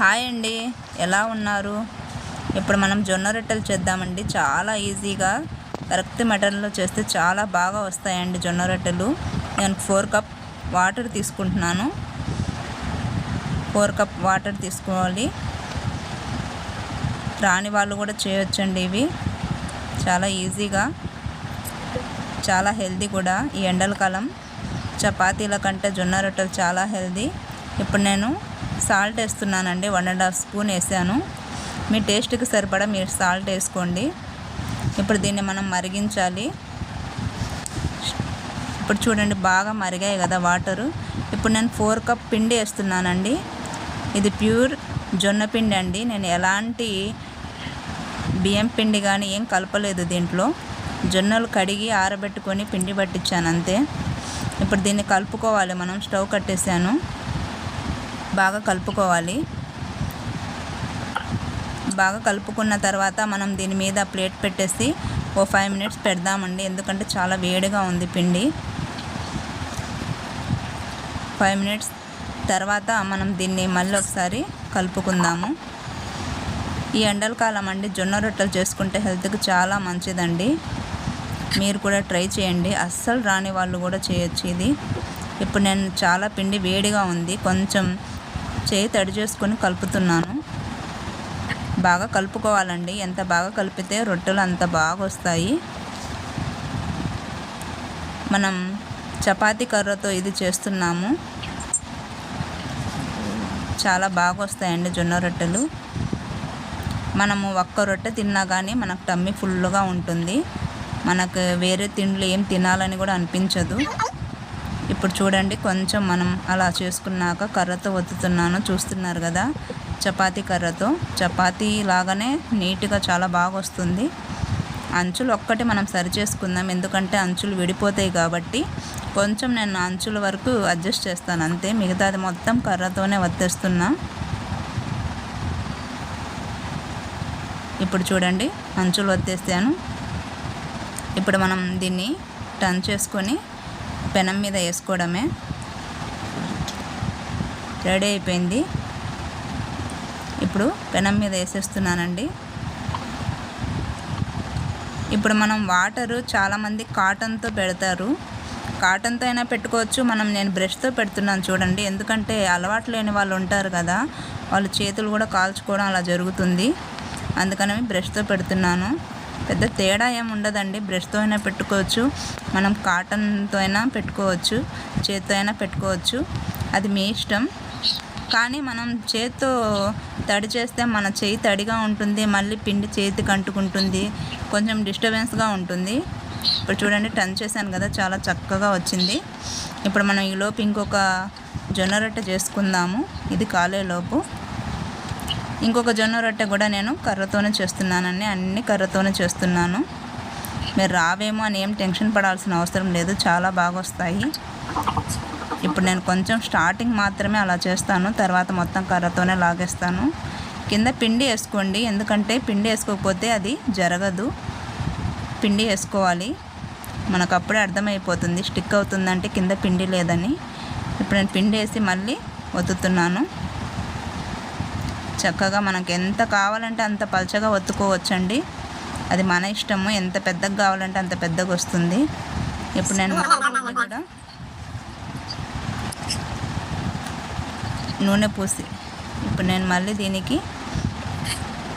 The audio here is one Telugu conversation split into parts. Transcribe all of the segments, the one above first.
హాయ్ అండి. ఎలా ఉన్నారు? ఇప్పుడు మనం జొన్న రొట్టెలు చేద్దామండి. చాలా ఈజీగా కరెక్ట్ మెటల్లో చేస్తే చాలా బాగా వస్తాయండి జొన్న రొట్టెలు. నేను ఫోర్ కప్ వాటర్ తీసుకుంటున్నాను. ఫోర్ కప్ వాటర్ తీసుకోవాలి. రాని వాళ్ళు కూడా చేయొచ్చండి ఇవి. చాలా ఈజీగా చాలా హెల్దీ కూడా ఈ ఎండల కాలం. చపాతీల కంటే జొన్న రొట్టెలు చాలా హెల్దీ. ఇప్పుడు నేను సాల్ట్ వేస్తున్నానండి వన్ అండ్ హాఫ్ స్పూన్ వేసాను. మీ టేస్ట్కి సరిపడా మీరు సాల్ట్ వేసుకోండి. ఇప్పుడు దీన్ని మనం మరిగించాలి. ఇప్పుడు చూడండి బాగా మరిగాయి కదా వాటరు. ఇప్పుడు నేను ఫోర్ కప్ పిండి వేస్తున్నానండి. ఇది ప్యూర్ జొన్న పిండి అండి. నేను ఎలాంటి బియ్యం పిండి కానీ ఏం కలపలేదు దీంట్లో. జొన్నలు కడిగి ఆరబెట్టుకొని పిండి పట్టించాను అంతే. ఇప్పుడు దీన్ని కలుపుకోవాలి మనం స్టవ్ కట్టేసాను. బాగా కలుపుకోవాలి. బాగా కలుపుకున్న తర్వాత మనం దీని మీద ప్లేట్ పెట్టేసి ఓ ఫైవ్ మినిట్స్ పెడదామండి. ఎందుకంటే చాలా వేడిగా ఉంది పిండి. ఫైవ్ మినిట్స్ తర్వాత మనం దీన్ని మళ్ళీ ఒకసారి కలుపుకుందాము. ఈ ఎండల కాలం అండి జొన్న రొట్టెలు చేసుకుంటే హెల్త్కి చాలా మంచిదండి. మీరు కూడా ట్రై చేయండి. అస్సలు రాని వాళ్ళు కూడా చేయొచ్చు ఇది. ఇప్పుడు నేను చాలా పిండి వేడిగా ఉంది. కొంచెం చేయి తడి చేసుకొని కలుపుతున్నాను. బాగా కలుపుకోవాలండి. ఎంత బాగా కలిపితే రొట్టెలు అంత బాగా వస్తాయి. మనం చపాతీ కర్రతో ఇది చేస్తున్నాము. చాలా బాగా వస్తాయండి జొన్న రొట్టెలు. మనము ఒక్క రొట్టె తిన్నా కానీ మనకు టమ్మీ ఫుల్గా ఉంటుంది. మనకు వేరే తిండ్లు ఏం తినాలని కూడా అనిపించదు. ఇప్పుడు చూడండి కొంచెం మనం అలా చేసుకున్నాక కర్రతో ఒత్తుతున్నాను. చూస్తున్నారు కదా చపాతీ కర్రతో. చపాతీ లాగానే నీట్గా చాలా బాగా వస్తుంది. అంచులు ఒక్కటి మనం సరి చేసుకుందాం. ఎందుకంటే అంచులు విడిపోతాయి కాబట్టి కొంచెం నేను అంచుల వరకు అడ్జస్ట్ చేస్తాను. అంతే మిగతాది మొత్తం కర్రతోనే వత్తేస్తున్నా ఇప్పుడు చూడండి అంచులు వత్తేస్తాను ఇప్పుడు మనం దీన్ని టర్న్ చేసుకొని పెనం మీద వేసుకోవడమే. రెడీ అయిపోయింది. ఇప్పుడు పెనం మీద వేసేస్తున్నానండి. ఇప్పుడు మనం వాటరు చాలామంది కాటన్తో పెడతారు. కాటన్తో అయినా పెట్టుకోవచ్చు. మనం నేను బ్రష్తో పెడుతున్నాను చూడండి. ఎందుకంటే అలవాటు లేని వాళ్ళు ఉంటారు కదా వాళ్ళు చేతులు కూడా కాల్చుకోవడం అలా జరుగుతుంది. అందుకని బ్రష్తో పెడుతున్నాను. పెద్ద తేడా ఏం ఉండదండి. బ్రష్తో అయినా పెట్టుకోవచ్చు. మనం కాటన్తో అయినా పెట్టుకోవచ్చు. చేత్తో అయినా పెట్టుకోవచ్చు. అది మీ ఇష్టం. కానీ మనం చేత్తో తడి చేస్తే మన చేయి తడిగా ఉంటుంది. మళ్ళీ పిండి చేతికి అంటుకుంటుంది. కొంచెం డిస్టర్బెన్స్గా ఉంటుంది. ఇప్పుడు చూడండి టన్ చేశాను కదా చాలా చక్కగా వచ్చింది. ఇప్పుడు మనం ఈలోపు ఇంకొక జొన్న రొట్టె చేసుకుందాము. ఇది కాలేలోపు. ఇంకొక జొన్న రొట్టె కూడా నేను కర్రతోనే చేస్తున్నానండి. అన్ని కర్రతోనే చేస్తున్నాను. మీరు రావేమో అని ఏం టెన్షన్ పడాల్సిన అవసరం లేదు. చాలా బాగా వస్తాయి. ఇప్పుడు నేను కొంచెం స్టార్టింగ్ మాత్రమే అలా చేస్తాను. తర్వాత మొత్తం కర్రతోనే లాగేస్తాను. కింద పిండి వేసుకోండి. ఎందుకంటే పిండి వేసుకోకపోతే అది జరగదు. పిండి వేసుకోవాలి. మనకు అప్పుడే అర్థమైపోతుంది. స్టిక్ అవుతుందంటే కింద పిండి లేదని. ఇప్పుడు నేను పిండి వేసి మళ్ళీ వత్తుతున్నాను చక్కగా మనకు ఎంత కావాలంటే అంత పలచగా ఒత్తుకోవచ్చండి. అది మన ఇష్టము. ఎంత పెద్దగా కావాలంటే అంత పెద్దగా వస్తుంది. ఇప్పుడు నేను కూడా నూనె పూసి ఇప్పుడు నేను మళ్ళీ దీనికి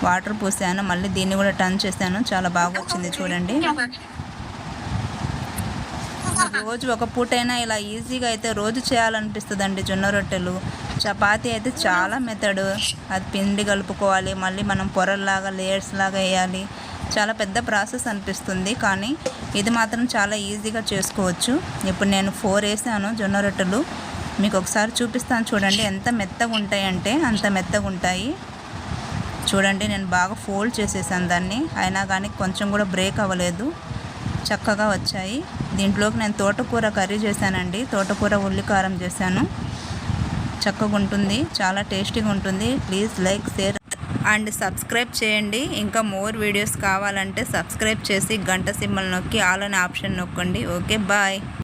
వాటర్ పూసాను. మళ్ళీ దీన్ని కూడా టర్న్ చేశాను. చాలా బాగా వచ్చింది చూడండి. రోజు ఒక పూటైనా ఇలా ఈజీగా అయితే రోజు చేయాలనిపిస్తుందండి జొన్న రొట్టెలు. చపాతీ అయితే చాలా మెథడు అది పిండి కలుపుకోవాలి మళ్ళీ మనం పొరల్లాగా లేయర్స్ లాగా వేయాలి. చాలా పెద్ద ప్రాసెస్ అనిపిస్తుంది కానీ ఇది మాత్రం చాలా ఈజీగా చేసుకోవచ్చు. ఇప్పుడు నేను ఫోర్ వేసాను జొన్న రొట్టెలు. మీకు ఒకసారి చూపిస్తాను చూడండి ఎంత మెత్తగా ఉంటాయంటే అంత మెత్తగా ఉంటాయి. చూడండి నేను బాగా ఫోల్డ్ చేసేసాను దాన్ని. అయినా కానీ కొంచెం కూడా బ్రేక్ అవ్వలేదు. చక్కగా వచ్చాయి. దీంట్లోకి నేను తోటకూర కర్రీ చేశానండి. తోటకూర ఉల్లికారం చేశాను. చక్కగా ఉంటుంది. చాలా టేస్టీగా ఉంటుంది. Please like share and subscribe చేయండి. ఇంకా మోర్ వీడియోస్ కావాలంటే సబ్స్క్రైబ్ చేసి గంట సింబల్ నొక్కి ఆల్ అనే ఆప్షన్ నొక్కండి. Okay bye.